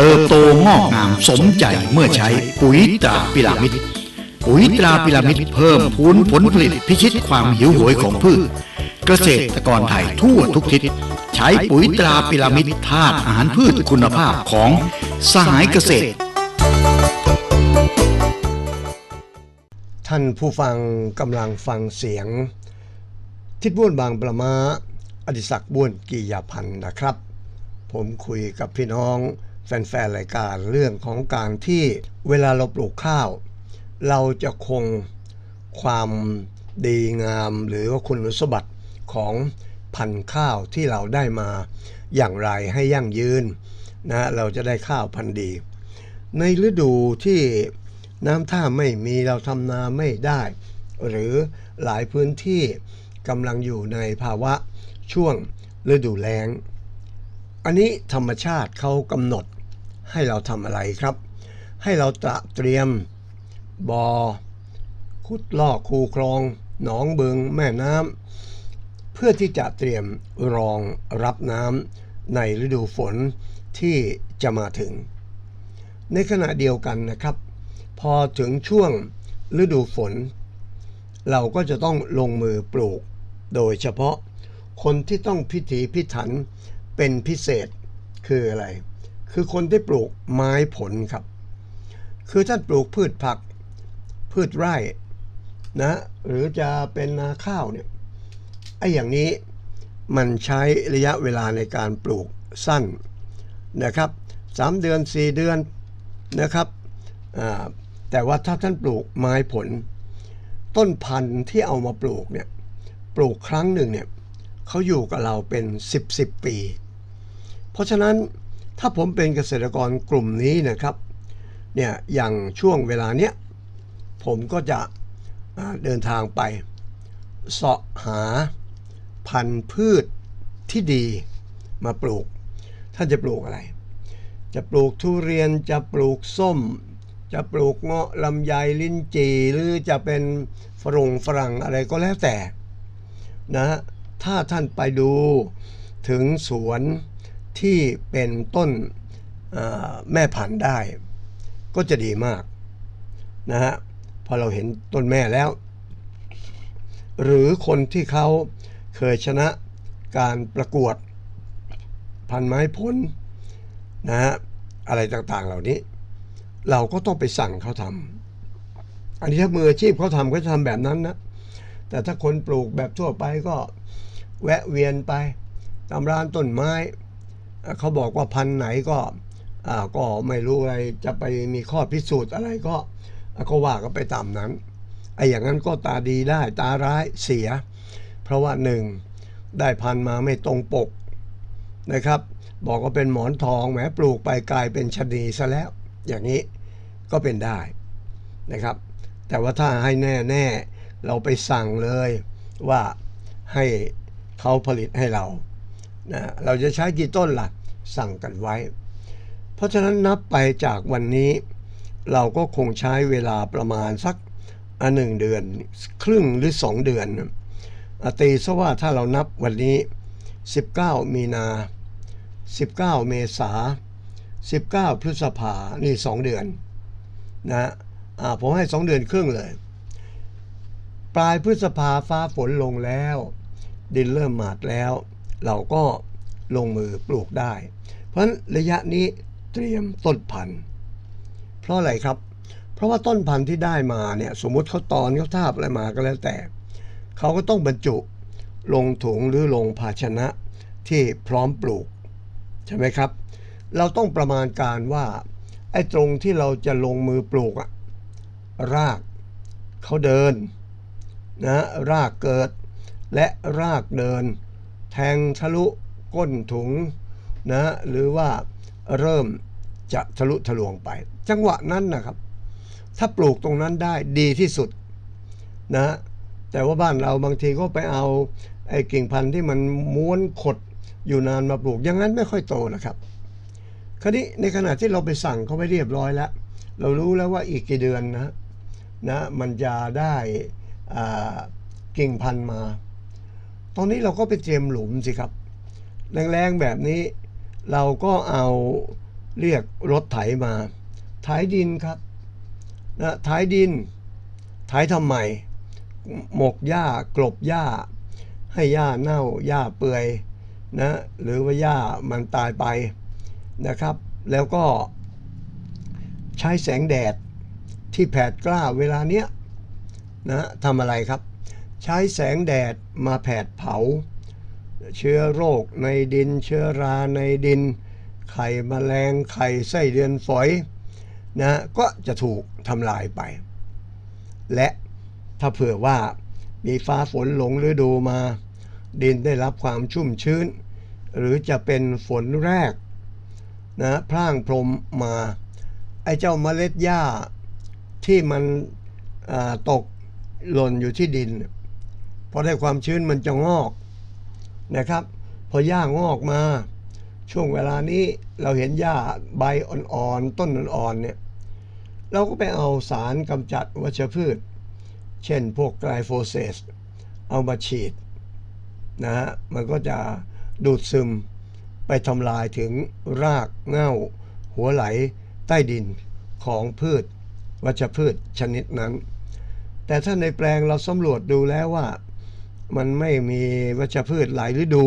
เติบโตงอกงามสมใจเมื่อใช้ปุ๋ยตราพิรามิดปุ๋ยตราพิรามิดเพิ่มพูนผลผลิตพิชิตความหิวโหยของพืช เกษตรกรไทยทั่วทุกทิศใช้ปุ๋ยตราพิรามิดธาตุอาหารพืชคุณภาพของสหายเกษตร ท่านผู้ฟังกำลังฟังเสียง ทิดบ้วนบางประมาอดิศักบ้วนกียาพันธ์นะครับ ผมคุยกับพี่น้อง แฟนๆรายการเรื่องของการที่เวลาเราปลูกข้าว เราจะคงความดีงามหรือว่าคุณสมบัติของพันธุ์ข้าวที่เราได้มาอย่างไรให้ยั่งยืนนะเราจะได้ข้าวพันธุ์ดี ในฤดูที่น้ำท่าไม่มีเราทำนาไม่ได้ หรือหลายพื้นที่กำลังอยู่ในภาวะช่วงฤดูแล้ง อันนี้ธรรมชาติเขากำหนด ให้เราทำอะไรครับ ให้เราตระเตรียมบอ่อขุดลอกคูคลอง หนองบึงแม่น้ำเพื่อที่จะเตรียมรองรับน้ำในฤดูฝนที่จะมาถึง ในขณะเดียวกันนะครับ พอถึงช่วงฤดูฝน เราก็จะต้องลงมือปลูก โดยเฉพาะคนที่ต้องพิถีพิถันเป็นพิเศษคืออะไร คือคนที่ปลูกไม้ผลครับ คือท่านปลูกพืชผัก พืชไร่นะหรือจะเป็นนาข้าวเนี่ยไอ้อย่างนี้มันใช้ระยะเวลาในการปลูกสั้นนะครับ3เดือน4เดือนนะครับแต่ว่าถ้าท่านปลูกไม้ผล ต้นพันธุ์ที่เอามาปลูกเนี่ยปลูกครั้งหนึ่งเนี่ยเขาอยู่กับเราเป็น 10 10ปี เพราะฉะนั้น ถ้าผมเป็นเกษตรกรกลุ่มนี้นะครับเนี่ยอย่างช่วงเวลาเนี้ยผมก็จะเดินทางไปเสาะหาพันธุ์พืชที่ดีมาปลูก ท่านจะปลูกอะไร จะปลูกทุเรียนจะปลูกส้ม จะปลูกเงาะลำไยลิ้นจี่หรือจะเป็นฝรงฝรั่งอะไรก็แล้วแต่นะถ้าท่านไปดูถึงสวน ที่เป็นต้นแม่พันธุ์ได้ ก็จะดีมากนะฮะพอเราเห็นต้นแม่แล้ว หรือคนที่เขาเคยชนะการประกวดพันไม้ผลนะฮะอะไรต่างๆเหล่านี้ เราก็ต้องไปสั่งเขาทำอันนี้ถ้ามืออาชีพเขาทำก็จะทำแบบนั้นนะแต่ถ้าคนปลูกแบบทั่วไปก็แวะเวียนไปตามร้านต้นไม้ เขาบอกว่าพันไหนก็อ่าก็ไม่รู้อะไรจะไปมีข้อพิสูจน์อะไรก็ก็ว่าก็ไปตามนั้นไอ้อย่างนั้นก็ตาดีได้ตาร้ายเสีย เพราะว่าหนึ่งได้พันมาไม่ตรงปกนะครับ บอกว่าเป็นหมอนทองแหมปลูกไปกลายเป็นชะนีซะแล้ว อย่างนี้ก็เป็นได้นะครับ แต่ว่าถ้าให้แน่แน่ๆเราไปสั่งเลยว่าให้เขาผลิตให้เรานะเราจะใช้กี่ต้นล่ะ สั่งกันไว้ เพราะฉะนั้นนับไปจากวันนี้ เราก็คงใช้เวลาประมาณสักอันหนึ่งเดือน ครึ่งหรือสองเดือนอตีซะว่าถ้าเรานับวันนี้ 19 มีนา 19 เมษา 19 พฤษภานี่2เดือนนะผมให้2เดือนครึ่งเลย ปลายพฤษภาฟ้าฝนลงแล้ว ดินเริ่มหมาดแล้ว เราก็ ลงมือปลูกได้ เพราะฉะนั้นระยะนี้เตรียมต้นพันธุ์เพราะอะไรครับ เพราะว่าต้นพันธุ์ที่ได้มาเนี่ยสมมติเขาตอนเขาทาบอะไรมาก็แล้วแต่ เขาก็ต้องบรรจุลงถุงหรือลงภาชนะที่พร้อมปลูก ใช่ไหมครับ เราต้องประมาณการว่าไอ้ตรงที่เราจะลงมือปลูกอะรากเขาเดินนะรากเกิด และรากเดิน แทงทะลุ ก้นถุงนะหรือว่าเริ่มจะทะลุทะลวงไป จังหวะนั้นนะครับ ถ้าปลูกตรงนั้นได้ดีที่สุดนะแต่ว่าบ้านเราบางทีก็ไปเอาไอ้กิ่งพันธุ์ที่มันม้วนขดอยู่นานมาปลูกอย่างนั้นไม่ค่อยโตนะครับ คราวนี้ในขณะที่เราไปสั่งเขาไปเรียบร้อยแล้ว เรารู้แล้วว่าอีกกี่เดือนนะนะมันจะได้กิ่งพันธุ์มา ตอนนี้เราก็ไปเตรียมหลุมสิครับ แรงๆแบบนี้ เราก็เอาเรียกรถไถมาไถดินครับนะไถดินไถทำไมหมกหญ้ากลบหญ้า ให้หญ้าเน่าหญ้าเปื่อยนะหรือว่าหญ้ามันตายไปนะครับ แล้วก็ใช้แสงแดดที่แผดกล้าเวลาเนี้ยนะทำอะไรครับ ใช้แสงแดดมาแผดเผา เชื้อโรคในดิน เชื้อราในดิน ไข่แมลงไข่ไส้เดือนฝอยนะก็จะถูกทำลายไป และถ้าเผื่อว่ามีฟ้าฝนหลงฤดูมา ดินได้รับความชุ่มชื้น หรือจะเป็นฝนแรกนะพร่างพรมมาไอ้เจ้าเมล็ดหญ้าที่มันตกหล่นอยู่ที่ดินพอได้ความชื้นมันจะงอก นะครับ พอหญ้างอกมา ช่วงเวลานี้เราเห็นหญ้าใบอ่อนๆต้นอ่อนๆเนี่ยเราก็ไปเอาสารกำจัดวัชพืช เช่นพวกไกลโฟเซสเอามาฉีดนะฮะมันก็จะดูดซึมไปทำลายถึงรากเง้าหัวไหลใต้ดินของพืช วัชพืชชนิดนั้น แต่ถ้าในแปลงเราสำรวจดูแล้วว่า มันไม่มีวัชพืชหลายฤดู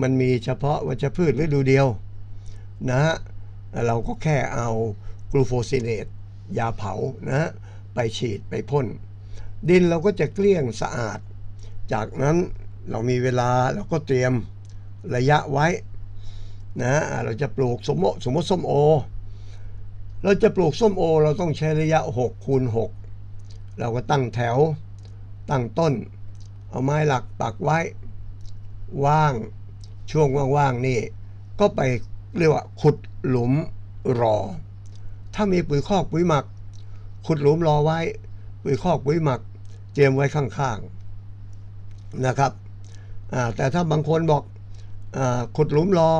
มันมีเฉพาะวัชพืชฤดูเดียวนะฮะเราก็แค่เอากลูโฟซิเนตยาเผานะฮะไปฉีดไปพ่น ดินเราก็จะเกลี้ยงสะอาด จากนั้นเรามีเวลาเราก็เตรียมระยะไว้นะเราจะปลูกสมมติสมมติส้มโอ เราจะปลูกส้มโอ เราต้องใช้ระยะ6คูณ6เราก็ตั้งแถวตั้งต้น เอาไม้หลักปักไว้ ว่าง ช่วงว่างๆนี่ ก็ไปเรียกว่า ขุดหลุมรอ ถ้ามีปุ๋ยคอกปุ๋ยหมัก ขุดหลุมรอไว้ ปุ๋ยคอกปุ๋ยหมัก เตรียมไว้ข้างๆนะครับแต่ถ้าบางคนบอกอขุดหลุมรอ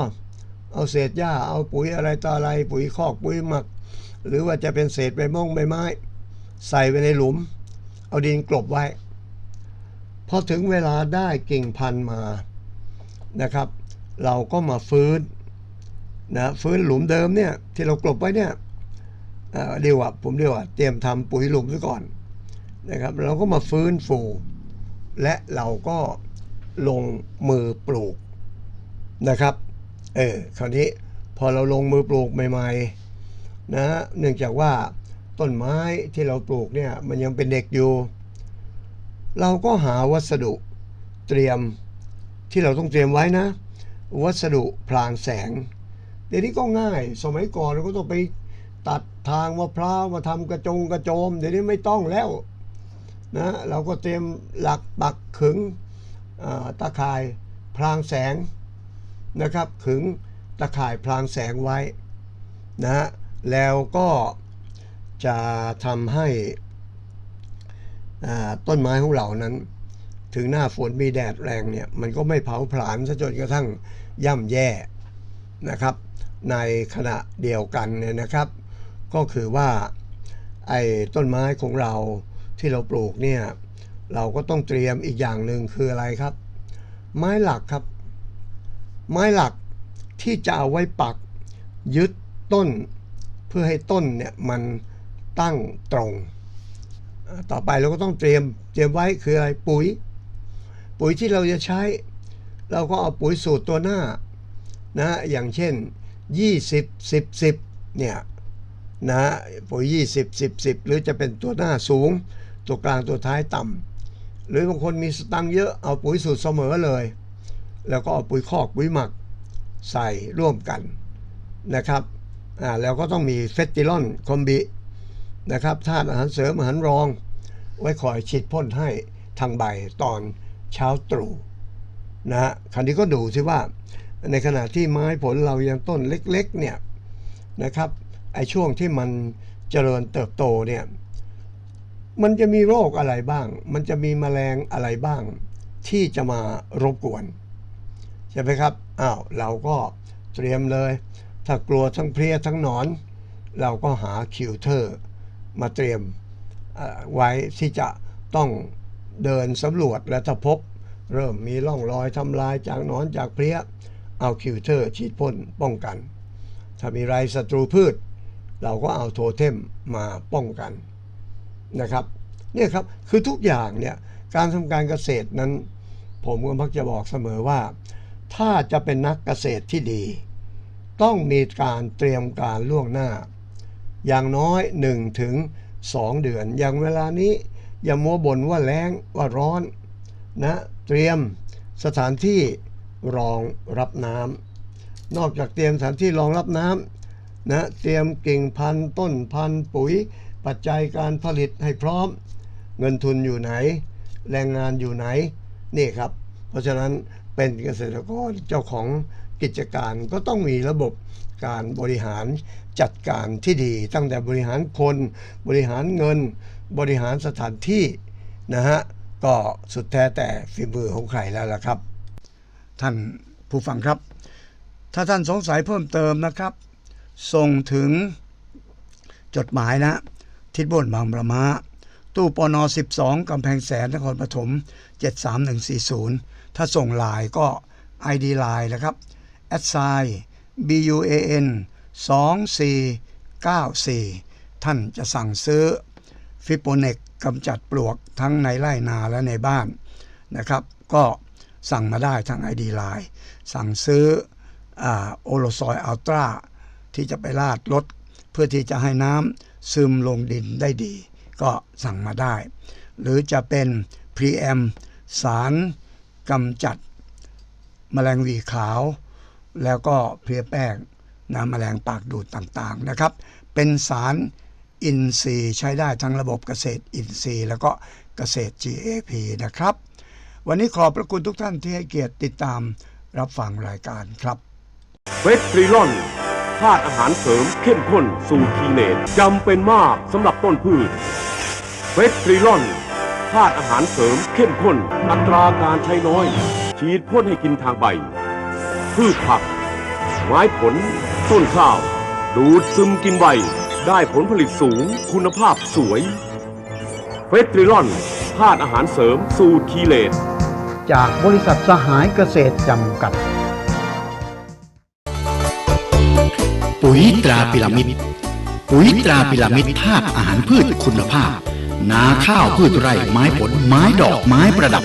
เอาเศษหญ้าเอาปุ๋ยอะไรต่ออะไร ปุ๋ยคอกปุ๋ยหมัก หรือว่าจะเป็นเศษใบม่งใบไม้ ใส่ไว้ในหลุม เอาดินกลบไว้ พอถึงเวลาได้กิ่งพันธุ์มานะครับ เราก็มาฟื้นนะฟื้นหลุมเดิมเนี่ยที่เรากลบไว้เนี่ยเเรียกว่าผมเรียกว่าเตรียมทำปุ๋ยหลุมไว้ก่อนนะครับ เราก็มาฟื้นฟู และเราก็ลงมือปลูกนะครับเออคราวนี้พอเราลงมือปลูกใหม่ๆนะเนื่องจากว่าต้นไม้ที่เราปลูกเนี่ยมันยังเป็นเด็กอยู่ เราก็หาวัสดุเตรียมที่เราต้องเตรียมไว้นะ วัสดุพรางแสง เดี๋ยวนี้ก็ง่าย สมัยก่อนเราก็ต้องไปตัดทางมะพร้าวมาทำกระจงกระโจม เดี๋ยวนี้ไม่ต้องแล้วนะเราก็เตรียมหลักปักขึงตาข่ายพรางแสงนะครับ ขึงตาข่ายพรางแสงไว้นะแล้วก็จะทำให้ ต้นไม้ของเรานั้น ถึงหน้าฝนมีแดดแรงเนี่ย มันก็ไม่เผาผลาญซะจนกระทั่งย่ำแย่นะครับ ในขณะเดียวกันเนี่ยนะครับ ก็คือว่าไอ้ต้นไม้ของเราที่เราปลูกเนี่ย เราก็ต้องเตรียมอีกอย่างหนึ่งคืออะไรครับ ไม้หลักครับ ไม้หลักที่จะเอาไว้ปักยึดต้น เพื่อให้ต้นเนี่ยมันตั้งตรง ต่อไปเราก็ต้องเตรียมเตรียมไว้คืออะไรปุ๋ย ปุ๋ยที่เราจะใช้ เราก็เอาปุ๋ยสูตรตัวหน้านะอย่างเช่น 20 10 10เนี่ยนะปุ๋ย 20 10 10 หรือจะเป็นตัวหน้าสูง ตัวกลางตัวท้ายต่ำหรือบางคนมีสตังเยอะเอาปุ๋ยสูตรเสมอเลย แล้วก็เอาปุ๋ยคอกปุ๋ยหมักใส่ร่วมกันนะครับอ่าแล้วก็ต้องมีเฟสติลอนคอมบิ นะครับธาตุอาหารเสริมอาหารรอง ไว้คอยฉีดพ่นให้ทางใบตอนเช้าตรู่นะฮะคราวนี้ก็ดูสิว่า ในขณะที่ไม้ผลเรายังต้นเล็กๆเนี่ยนะครับไอ้ช่วงที่มันเจริญเติบโตเนี่ยมันจะมีโรคอะไรบ้าง มันจะมีแมลงอะไรบ้าง ที่จะมารบกวนใช่ไหมครับอ้าวเราก็เตรียมเลย ถ้ากลัวทั้งเพลี้ยทั้งหนอน เราก็หาคิวเทอร์ มาเตรียมไว้ที่จะต้องเดินสำรวจและถ้าพบ เริ่มมีร่องรอยทำลายจากนอนจากเพลี้ยเอาคิวเทอร์ฉีดพ่นป้องกัน ถ้ามีไรศัตรูพืช เราก็เอาโทเทมมาป้องกันนะครับเนี่ยครับคือทุกอย่างเนี่ยการทำการเกษตรนั้น ผมก็มักจะบอกเสมอว่า ถ้าจะเป็นนักเกษตรที่ดี ต้องมีการเตรียมการล่วงหน้า อย่างน้อย 1 ถึง 2 เดือน อย่างเวลานี้อย่ามัวบ่นว่าแรงว่าร้อนนะเตรียมสถานที่รองรับน้ำนอกจากเตรียมสถานที่รองรับน้ำนะเตรียมกิ่งพันธุ์ต้นพันธุ์ปุ๋ย ปัจจัยการผลิตให้พร้อม เงินทุนอยู่ไหน แรงงานอยู่ไหนนี่ครับ เพราะฉะนั้นเป็นเกษตรกรเจ้าของกิจการก็ต้องมีระบบ การบริหารจัดการที่ดี ตั้งแต่บริหารคนบริหารเงิน บริหารสถานที่นะฮะก็สุดแท้แต่ฝีมือของใครแล้วล่ะครับ ท่านผู้ฟังครับ ถ้าท่านสงสัยเพิ่มเติมนะครับ ส่งถึงจดหมายนะ ทิศบนบางประมาตู้ปน 12 กำแพงแสนนครปฐม 73140 ถ้าส่งลน์ก็ ID ไลน์นะครับ a d s i BUAN 2494 ท่านจะสั่งซื้อฟิโปเนกกำจัดปลวกทั้งในไร่นาและในบ้านนะครับ ก็สั่งมาได้ทาง ID Line สั่งซื้อโอโลซอยอัลตราที่จะไปลาดรถเพื่อที่จะให้น้ำซึมลงดินได้ดี ก็สั่งมาได้ หรือจะเป็นพรีแอมสารกำจัดแมลงวีขาว แล้วก็เพลียแป้งนะแมลงปากดูดต่างๆนะครับ เป็นสารอินทรีย์ใช้ได้ทั้งระบบเกษตรอินทรีย์ แล้วก็เกษตร GAP นะครับ วันนี้ขอบพระคุณทุกท่านที่ให้เกียรติติดตามรับฟังรายการครับเวสตรีลอนธาตุอาหารเสริมเข้มข้นสูตรคีเนตจำเป็นมากสำหรับต้นพืชเวสตรีลอนธาตุอาหารเสริมเข้มข้น อัตราการใช้น้อย ฉีดพ่นให้กินทางใบ พืชผัก ไม้ผล ต้นข้าว ดูดซึมกินใบได้ผลผลิตสูง คุณภาพสวยเวสตรีลอนธาตุอาหารเสริมสูตรคีเลตจากบริษัทสหายเกษตรจำกัด ปุ๋ยตราพิรามิดปุ๋ยตราพิรามิดธาตุอาหารพืชคุณภาพ นาข้าวพืชไร่ไม้ผลไม้ดอกไม้ประดับ